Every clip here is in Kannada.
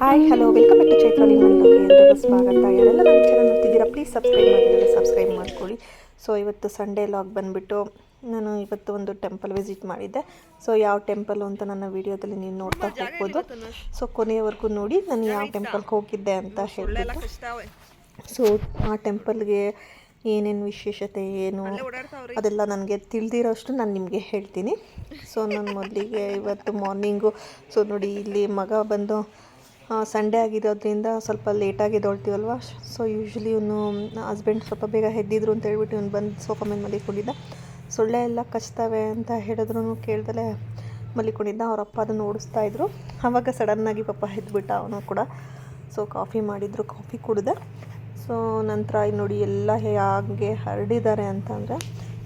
Hi hello welcome back to Chaitra Loka ಎಲ್ಲರಿಗೂ ಸ್ವಾಗತ. ಯಾರೆಲ್ಲ ನಮ್ಮ ಚಾನಲ್ ನೋಡ್ತಿದ್ದೀರಾ ಪ್ಲೀಸ್ ಸಬ್ಸ್ಕ್ರೈಬ್ ಮಾಡಿದ್ರೆ ಸಬ್ಸ್ಕ್ರೈಬ್ ಮಾಡ್ಕೊಳ್ಳಿ. ಸೊ ಇವತ್ತು ಸಂಡೇ ಲಾಗ್ ಬಂದುಬಿಟ್ಟು ನಾನು ಇವತ್ತು ಒಂದು ಟೆಂಪಲ್ ವಿಸಿಟ್ ಮಾಡಿದ್ದೆ. ಸೊ ಯಾವ ಟೆಂಪಲ್ ಅಂತ ನನ್ನ ವಿಡಿಯೋದಲ್ಲಿ ನೀವು ನೋಡ್ತಾ ಹೋಗ್ಬೋದು. ಸೊ ಕೊನೆಯವರೆಗೂ ನೋಡಿ ನಾನು ಯಾವ ಟೆಂಪಲ್ಗೆ ಹೋಗಿದ್ದೆ ಅಂತ ಹೇಳ್ಬಿಟ್ಟು. ಸೊ ಆ ಟೆಂಪಲ್ಗೆ ಏನೇನು ವಿಶೇಷತೆ, ಏನು ಅದೆಲ್ಲ ನನಗೆ ತಿಳಿದಿರೋಷ್ಟು ನಾನು ನಿಮಗೆ ಹೇಳ್ತೀನಿ. ಸೊ ನಾನು ಮೊದಲಿಗೆ ಇವತ್ತು ಮಾರ್ನಿಂಗು ಸೊ ನೋಡಿ ಇಲ್ಲಿ ಮಗ ಬಂದು ಸಂಡೇ ಆಗಿರೋದ್ರಿಂದ ಸ್ವಲ್ಪ ಲೇಟಾಗಿ ಎದ್ದೊಳ್ತೀವಲ್ವ? ಸೊ ಯೂಶ್ವಲಿ ಇವನು ಹಸ್ಬೆಂಡ್ ಸ್ವಲ್ಪ ಬೇಗ ಎದ್ದಿದ್ರು ಅಂತ ಹೇಳ್ಬಿಟ್ಟು ಇವ್ನು ಬಂದು ಸೋಫಾ ಮೇಲೆ ಮಲಿಕೊಂಡಿದ್ದ. ಸೊಳ್ಳೆ ಎಲ್ಲ ಕಚ್ತವೆ ಅಂತ ಹೇಳಿದ್ರು ಕೇಳ್ದಲೆ ಮಲಿಕೊಂಡಿದ್ದ. ಅಪ್ಪ ಅದನ್ನು ಓಡಿಸ್ತಾ ಇದ್ರು. ಆವಾಗ ಸಡನ್ನಾಗಿ ಪಾಪ ಎದ್ಬಿಟ್ಟ ಅವನು ಕೂಡ. ಸೊ ಕಾಫಿ ಮಾಡಿದ್ರು ಕಾಫಿ ಕುಡಿದೆ. ಸೊ ನಂತರ ನೋಡಿ ಎಲ್ಲ ಹೇಗೆ ಹರಡಿದ್ದಾರೆ ಅಂತಂದರೆ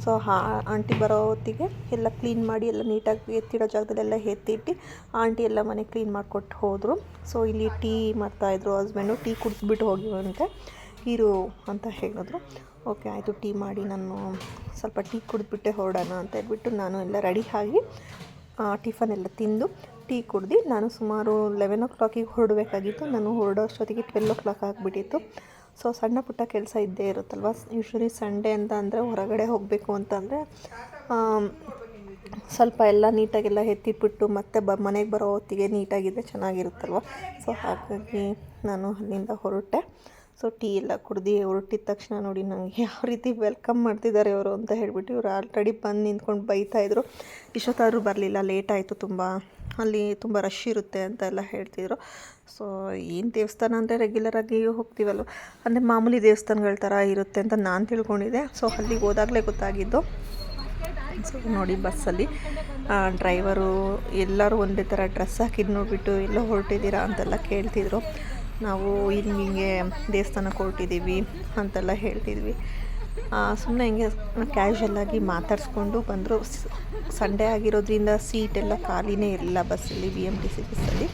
ಸೊ ಹಾ, ಆಂಟಿ ಬರೋ ಹೊತ್ತಿಗೆ ಎಲ್ಲ ಕ್ಲೀನ್ ಮಾಡಿ ಎಲ್ಲ ನೀಟಾಗಿ ಎತ್ತಿಡೋ ಜಾಗದಲ್ಲೆಲ್ಲ ಎತ್ತಿಟ್ಟು ಆಂಟಿ ಎಲ್ಲ ಮನೆ ಕ್ಲೀನ್ ಮಾಡಿಕೊಟ್ಟು ಹೋದರು. ಸೊ ಇಲ್ಲಿ ಟೀ ಮಾಡ್ತಾಯಿದ್ರು ಹಸ್ಬೆಂಡು ಟೀ ಕುಡಿದ್ಬಿಟ್ಟು ಹೋಗಿವಂತೆ ಇರು ಅಂತ ಹೇಳಿದ್ರು. ಓಕೆ ಆಯಿತು ಟೀ ಮಾಡಿ ನಾನು ಸ್ವಲ್ಪ ಟೀ ಕುಡಿದ್ಬಿಟ್ಟೆ ಹೊರಡೋಣ ಅಂತ ಹೇಳ್ಬಿಟ್ಟು ನಾನು ಎಲ್ಲ ರೆಡಿ ಆಗಿ ಟಿಫನ್ ಎಲ್ಲ ತಿಂದು ಟೀ ಕುಡ್ದು ನಾನು ಸುಮಾರು ಲೆವೆನ್ ಓ ಕ್ಲಾಕಿಗೆ ಹೊರಡಬೇಕಾಗಿತ್ತು. ನಾನು ಹೊರಡೋ ಅಷ್ಟೊತ್ತಿಗೆ ಟ್ವೆಲ್ ಓ ಕ್ಲಾಕ್ ಆಗಿಬಿಟ್ಟಿತ್ತು. ಸೊ ಸಣ್ಣ ಪುಟ್ಟ ಕೆಲಸ ಇದ್ದೇ ಇರುತ್ತಲ್ವ? ಯೂಶ್ವಲಿ ಸಂಡೇ ಅಂತ ಅಂದರೆ ಹೊರಗಡೆ ಹೋಗಬೇಕು ಅಂತಂದರೆ ಸ್ವಲ್ಪ ಎಲ್ಲ ನೀಟಾಗೆಲ್ಲ ಎತ್ತಿಟ್ಬಿಟ್ಟು ಮತ್ತೆ ಬ, ಮನೆಗೆ ಬರೋ ಹೊತ್ತಿಗೆ ನೀಟಾಗಿದ್ದರೆ ಚೆನ್ನಾಗಿರುತ್ತಲ್ವ? ಸೊ ಹಾಗಾಗಿ ನಾನು ಅಲ್ಲಿಂದ ಹೊರಟೆ. ಸೊ ಟೀ ಎಲ್ಲ ಕುಡ್ದು ಹೊರಟಿದ ತಕ್ಷಣ ನೋಡಿ ನನಗೆ ಯಾವ ರೀತಿ ವೆಲ್ಕಮ್ ಮಾಡ್ತಿದ್ದಾರೆ ಅವರು ಅಂತ ಹೇಳಿಬಿಟ್ಟು ಇವರು ಆಲ್ರೆಡಿ ಬಂದು ನಿಂತ್ಕೊಂಡು ಬೈತಾಯಿದ್ರು ಇಷ್ಟೊತ್ತಾದರೂ ಬರಲಿಲ್ಲ ಲೇಟ್ ಆಯಿತು ತುಂಬ. ಅಲ್ಲಿ ತುಂಬ ರಶ್ ಇರುತ್ತೆ ಅಂತ ಎಲ್ಲ ಹೇಳ್ತಿದ್ರು. ಸೊ ಏನು ದೇವಸ್ಥಾನ ಅಂದರೆ ರೆಗ್ಯುಲರಾಗಿ ಹೋಗ್ತೀವಲ್ವ? ಅಂದರೆ ಮಾಮೂಲಿ ದೇವಸ್ಥಾನಗಳ ಥರ ಇರುತ್ತೆ ಅಂತ ನಾನು ತಿಳ್ಕೊಂಡಿದ್ದೆ. ಸೊ ಅಲ್ಲಿಗೆ ಹೋದಾಗಲೇ ಗೊತ್ತಾಗಿದ್ದು. ಸೊ ನೋಡಿ ಬಸ್ಸಲ್ಲಿ ಡ್ರೈವರು ಎಲ್ಲರೂ ಒಂದೇ ಥರ ಡ್ರೆಸ್ ಹಾಕಿದ್ದು ನೋಡಿಬಿಟ್ಟು ಎಲ್ಲೋ ಹೊರಟಿದ್ದೀರಾ ಅಂತೆಲ್ಲ ಕೇಳ್ತಿದ್ರು. ನಾವು ಹಿಂಗೆ ಹೀಗೆ ದೇವಸ್ಥಾನಕ್ಕೆ ಹೊರಟಿದ್ದೀವಿ ಅಂತೆಲ್ಲ ಹೇಳ್ತಿದ್ವಿ. ಸುಮ್ಮನೆ ಹಿಂಗೆ ಕ್ಯಾಶುವಲ್ಲಾಗಿ ಮಾತಾಡಿಸ್ಕೊಂಡು ಬಂದರು. ಸಂಡೇ ಆಗಿರೋದ್ರಿಂದ ಎಲ್ಲ ಖಾಲಿನೇ ಇರಲಿಲ್ಲ ಬಸ್ಸಲ್ಲಿ ಬಿ ಎಂ ಟಿ ಸಿ ಬಸ್ಸಲ್ಲಿ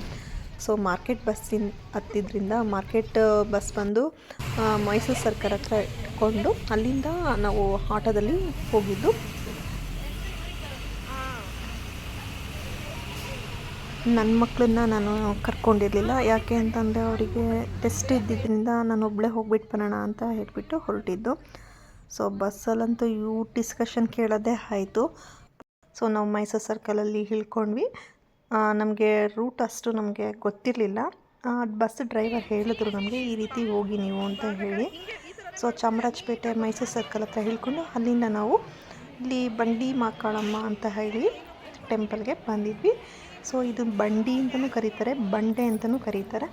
ಸೊ ಮಾರ್ಕೆಟ್ ಬಸ್ಸಿನ ಹತ್ತಿದ್ರಿಂದ ಮಾರ್ಕೆಟ್ ಬಸ್ ಬಂದು ಮೈಸೂರು ಸರ್ಕಾರ ಹತ್ರ ಇಟ್ಕೊಂಡು ಅಲ್ಲಿಂದ ನಾವು ಆಟೋದಲ್ಲಿ ಹೋಗಿದ್ದು. ನನ್ನ ಮಕ್ಕಳನ್ನ ನಾನು ಕರ್ಕೊಂಡಿರಲಿಲ್ಲ. ಯಾಕೆ ಅಂತಂದರೆ ಅವರಿಗೆ ಟೆಸ್ಟ್ ಇದ್ದಿದ್ದರಿಂದ ನಾನು ಒಬ್ಬಳೇ ಹೋಗ್ಬಿಟ್ಟು ಬರೋಣ ಅಂತ ಹೇಳ್ಬಿಟ್ಟು ಹೊರಟಿದ್ದು. ಸೊ ಬಸ್ಸಲ್ಲಂತೂ ಯೂ ಡಿಸ್ಕಷನ್ ಕೇಳೋದೇ ಆಯಿತು. ಸೊ ನಾವು ಮೈಸೂರು ಸರ್ಕಲಲ್ಲಿ ಇಳ್ಕೊಂಡ್ವಿ. ನಮಗೆ ರೂಟ್ ಅಷ್ಟು ನಮಗೆ ಗೊತ್ತಿರಲಿಲ್ಲ. ಬಸ್ ಡ್ರೈವರ್ ಹೇಳಿದ್ರು ನಮಗೆ, ಈ ರೀತಿ ಹೋಗಿ ನೀವು ಅಂತ ಹೇಳಿ. ಸೊ ಚಾಮರಾಜಪೇಟೆ ಮೈಸೂರು ಸರ್ಕಲ್ ಹತ್ರ ಹೇಳ್ಕೊಂಡು ಅಲ್ಲಿಂದ ನಾವು ಇಲ್ಲಿ ಬಂಡಿ ಮಾಕಾಳಮ್ಮ ಅಂತ ಹೇಳಿ ಟೆಂಪಲ್ಗೆ ಬಂದಿದ್ವಿ. ಸೊ ಇದು ಬಂಡಿ ಅಂತಲೂ ಕರೀತಾರೆ, ಬಂಡೆ ಅಂತಲೂ ಕರೀತಾರೆ.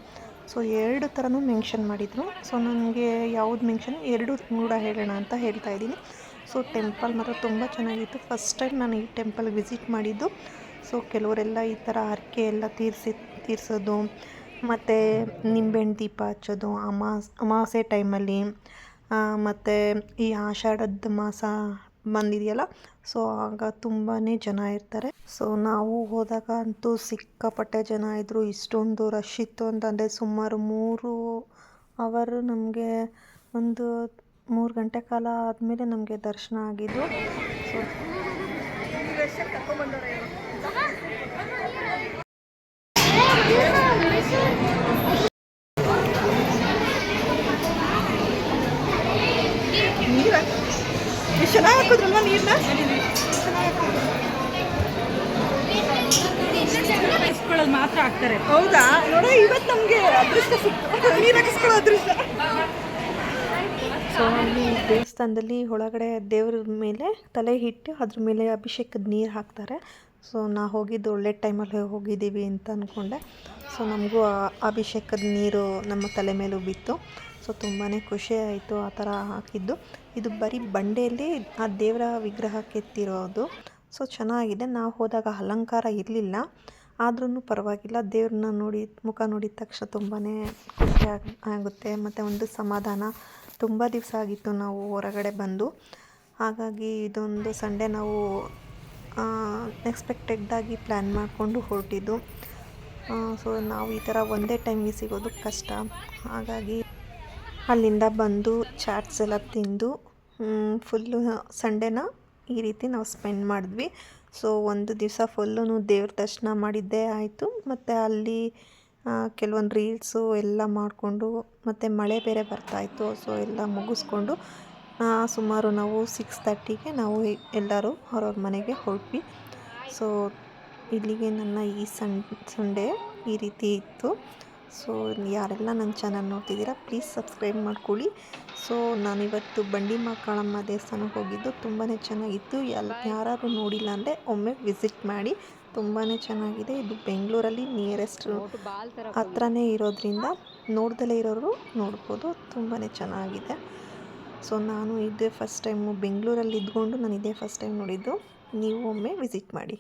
ಸೊ ಎರಡು ಥರನೂ ಮೆನ್ಷನ್ ಮಾಡಿದರು. ಸೊ ನನಗೆ ಯಾವ್ದು ಮೆನ್ಷನ್ ಎರಡು ಕೂಡ ಹೇಳೋಣ ಅಂತ ಹೇಳ್ತಾ ಇದ್ದೀನಿ. ಸೊ ಟೆಂಪಲ್ ಮಾತ್ರ ತುಂಬ ಚೆನ್ನಾಗಿತ್ತು. ಫಸ್ಟ್ ಟೈಮ್ ನಾನು ಈ ಟೆಂಪಲ್ಗೆ ವಿಸಿಟ್ ಮಾಡಿದ್ದು. ಸೊ ಕೆಲವರೆಲ್ಲ ಈ ಥರ ಹರಕೆ ಎಲ್ಲ ತೀರಿಸಿ ತೀರಿಸೋದು, ಮತ್ತು ನಿಂಬೆಹಣ್ಣು ದೀಪ ಹಚ್ಚೋದು ಅಮಾಸ್ ಅಮಾವಾಸ್ಯೆ ಟೈಮಲ್ಲಿ ಮತ್ತು ಈ ಆಷಾಢದ ಮಾಸ ಬಂದಿದೆಯಲ್ಲ? ಸೊ, ಆಗ ತುಂಬಾ ಜನ ಇರ್ತಾರೆ. ಸೊ, ನಾವು ಹೋದಾಗ ಅಂತೂ ಸಿಕ್ಕಾಪಟ್ಟೆ ಜನ ಇದ್ದರು ಇಷ್ಟೊಂದು ರಶ್ ಇತ್ತು ಅಂತಂದರೆ ಸುಮಾರು ಮೂರು ಅವರು ನಮಗೆ ಒಂದು ಮೂರು ಗಂಟೆ ಕಾಲ ಆದಮೇಲೆ ನಮಗೆ ದರ್ಶನ ಆಗಿದ್ದು. ಸೊ ಚೆನ್ನಾಗಿ ಹಾಕಿದ್ರಲ್ವ ನೀರನ್ನ ಇಸ್ಕೊಳ್ಳೋದು ಮಾತ್ರ ಆಗ್ತಾರೆ ಹೌದಾ? ನೋಡ ಇವತ್ತು ನಮಗೆ ಅದೃಷ್ಟ ಸಿಕ್ತು. ನೀರು ಹಾಕಿಸ್ಕೊಳ್ಳೋ ಅದೃಷ್ಟ. ಸೊ ಅಲ್ಲಿ ದೇವಸ್ಥಾನದಲ್ಲಿ ಒಳಗಡೆ ದೇವ್ರ ಮೇಲೆ ತಲೆ ಇಟ್ಟು ಅದ್ರ ಮೇಲೆ ಅಭಿಷೇಕದ ನೀರು ಹಾಕ್ತಾರೆ. ಸೊ ನಾ ಹೋಗಿದ್ದು ಒಳ್ಳೆ ಟೈಮಲ್ಲಿ ಹೋಗಿದ್ದೀವಿ ಅಂತ ಅಂದ್ಕೊಂಡೆ ಸೊ ನಮಗೂ ಅಭಿಷೇಕದ ನೀರು ನಮ್ಮ ತಲೆ ಮೇಲೂ ಬಿತ್ತು. ಸೊ ತುಂಬಾ ಖುಷಿ ಆಯಿತು ಆ ಥರ ಹಾಕಿದ್ದು. ಇದು ಬರೀ ಬಂಡೆಯಲ್ಲಿ ಆ ದೇವರ ವಿಗ್ರಹ ಕೆತ್ತಿರೋದು ಸೊ ಚೆನ್ನಾಗಿದೆ. ನಾವು ಹೋದಾಗ ಅಲಂಕಾರ ಇರಲಿಲ್ಲ. ಆದ್ರೂ ಪರವಾಗಿಲ್ಲ. ದೇವ್ರನ್ನ ನೋಡಿ, ಮುಖ ನೋಡಿದ ತಕ್ಷಣ ತುಂಬಾ ಖುಷಿ ಆಗ, ಆಗುತ್ತೆ. ಮತ್ತು ಒಂದು ಸಮಾಧಾನ. ತುಂಬ ದಿವಸ ಆಗಿತ್ತು ನಾವು ಹೊರಗಡೆ ಬಂದು. ಹಾಗಾಗಿ ಇದೊಂದು ಸಂಡೇ ನಾವು ಎಕ್ಸ್ಪೆಕ್ಟೆಡ್ಡಾಗಿ ಪ್ಲ್ಯಾನ್ ಮಾಡಿಕೊಂಡು ಹೊರಟಿದ್ದು. ಸೊ ನಾವು ಈ ಥರ ಒಂದೇ ಟೈಮಿಗೆ ಸಿಗೋದು ಕಷ್ಟ. ಹಾಗಾಗಿ ಅಲ್ಲಿಂದ ಬಂದು ಚಾಟ್ಸ್ ಎಲ್ಲ ತಿಂದು ಫುಲ್ಲು ಸಂಡೇನ ಈ ರೀತಿ ನಾವು ಸ್ಪೆಂಡ್ ಮಾಡಿದ್ವಿ. ಸೊ ಒಂದು ದಿವಸ ಫುಲ್ಲು ದೇವ್ರ ದರ್ಶನ ಮಾಡಿದ್ದೇ ಆಯಿತು. ಮತ್ತು ಅಲ್ಲಿ ಕೆಲವೊಂದು ರೀಲ್ಸು ಎಲ್ಲ ಮಾಡಿಕೊಂಡು, ಮತ್ತು ಮಳೆ ಬೇರೆ ಬರ್ತಾಯಿತ್ತು ಸೊ ಎಲ್ಲ ಮುಗಿಸ್ಕೊಂಡು ಸುಮಾರು ನಾವು ಸಿಕ್ಸ್ ತರ್ಟಿಗೆ ನಾವು ಎಲ್ಲರೂ ಅವ್ರವ್ರ ಮನೆಗೆ ಹೊರಟ್ವಿ. ಸೊ ಇಲ್ಲಿಗೆ ನನ್ನ ಈ ಸನ್ ಸಂಡೇ ಈ ರೀತಿ ಇತ್ತು. ಸೊ ಯಾರೆಲ್ಲ ನನ್ನ ಚಾನಲ್ ನೋಡ್ತಿದ್ದೀರಾ ಪ್ಲೀಸ್ ಸಬ್ಸ್ಕ್ರೈಬ್ ಮಾಡ್ಕೊಳ್ಳಿ. ಸೊ ನಾನಿವತ್ತು ಬಂಡಿ ಮಕ್ಕಳಮ್ಮ ದೇವಸ್ಥಾನಕ್ಕೆ ಹೋಗಿದ್ದು ತುಂಬಾ ಚೆನ್ನಾಗಿತ್ತು. ಎಲ್ಲ ಯಾರಾದರೂ ನೋಡಿಲ್ಲ ಅಂದರೆ ಒಮ್ಮೆ ವಿಸಿಟ್ ಮಾಡಿ. ತುಂಬಾ ಚೆನ್ನಾಗಿದೆ. ಇದು ಬೆಂಗಳೂರಲ್ಲಿ ನಿಯರೆಸ್ಟ್ ಹತ್ರನೇ ಇರೋದ್ರಿಂದ ನೋಡ್ದಲೇ ಇರೋರು ನೋಡ್ಬೋದು ತುಂಬಾ ಚೆನ್ನಾಗಿದೆ. ಸೊ ನಾನು ಇದೇ ಫಸ್ಟ್ ಟೈಮು ಬೆಂಗಳೂರಲ್ಲಿ ಇದ್ಕೊಂಡು ನಾನು ಇದೇ ಫಸ್ಟ್ ಟೈಮ್ ನೋಡಿದ್ದು. ನೀವು ಒಮ್ಮೆ ವಿಸಿಟ್ ಮಾಡಿ.